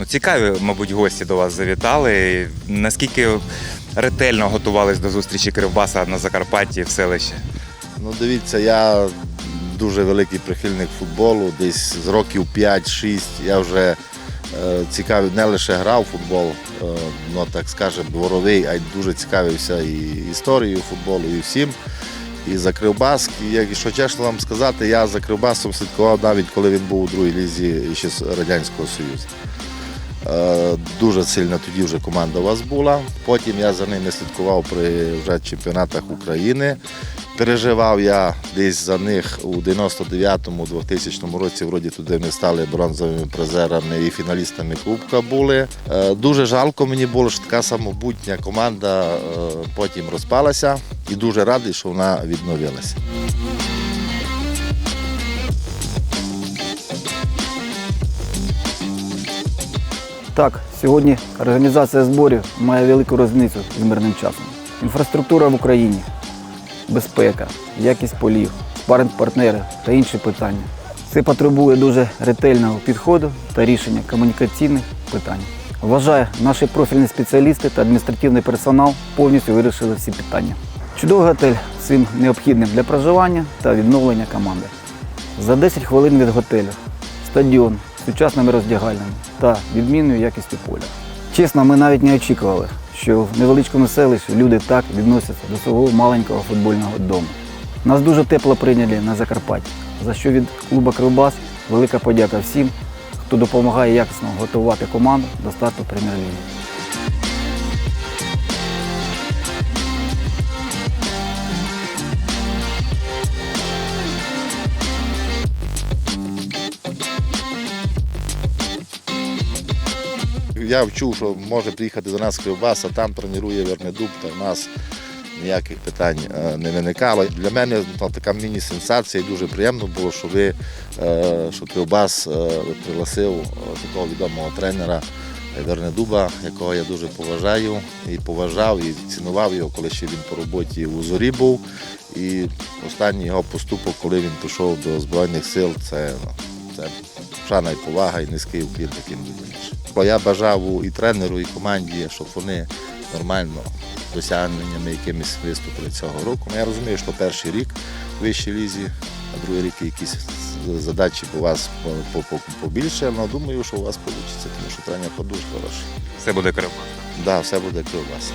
Ну, цікаві, мабуть, гості до вас завітали. Наскільки ретельно готувались до зустрічі Кривбаса на Закарпатті в селищі? Ну, дивіться, я дуже великий прихильник футболу. Десь з років 5-6 я вже е, цікавий, не лише грав футбол, е, ну так скажемо, дворовий, а й дуже цікавився і історією футболу, і всім. І за Кривбас, і як що чесно вам сказати, я за Кривбасом слідкував навіть коли він був у другій лізі ще з Радянського Союзу. Е, Дуже сильна тоді вже команда у вас була. Потім я за ними слідкував при вже чемпіонатах України. Переживав я десь за них у 99-му, 2000 році, вроді туди вони стали бронзовими призерами і фіналістами Кубка були. Е, Дуже жалко мені було, що така самобутня команда е, потім розпалася і дуже радий, що вона відновилася. Так, сьогодні організація зборів має велику різницю з мирним часом. Інфраструктура в Україні, безпека, якість полів, спаринг-партнери та інші питання. Це потребує дуже ретельного підходу та рішення комунікаційних питань. Вважаю, наші профільні спеціалісти та адміністративний персонал повністю вирішили всі питання. Чудовий готель цим необхідним для проживання та відновлення команди. За 10 хвилин від готелю, стадіон сучасними роздягальнями та відмінною якістю поля. Чесно, ми навіть не очікували, що в невеличкому селищі люди так відносяться до свого маленького футбольного дому. Нас дуже тепло прийняли на Закарпатті, за що від клуба Кривбас велика подяка всім, хто допомагає якісно готувати команду до старту прем'єр-ліги. Я вчув, що може приїхати до нас Кривбас, а там тренує Вернедуб, та в нас ніяких питань е, не виникало. Для мене ну, така міні-сенсація, дуже приємно було, що ви е, що Кривбас е, пригласив такого відомого тренера Вернедуба, якого я дуже поважаю і поважав, і цінував його, коли ще він по роботі у зорі був. І останній його поступок, коли він пішов до Збройних сил, це, ну, це шана і повага і низький уклін таким людям. Бо я бажав і тренеру, і команді, щоб вони нормально досягненнями якимись виступили цього року. Ну, Я розумію, що перший рік у вищій лізі, а другий рік якісь задачі у вас по- по- по- побільше, але думаю, що у вас вийде, тому що тренер дуже хороший. Все буде Кривбас. Так, да, все буде кривбас.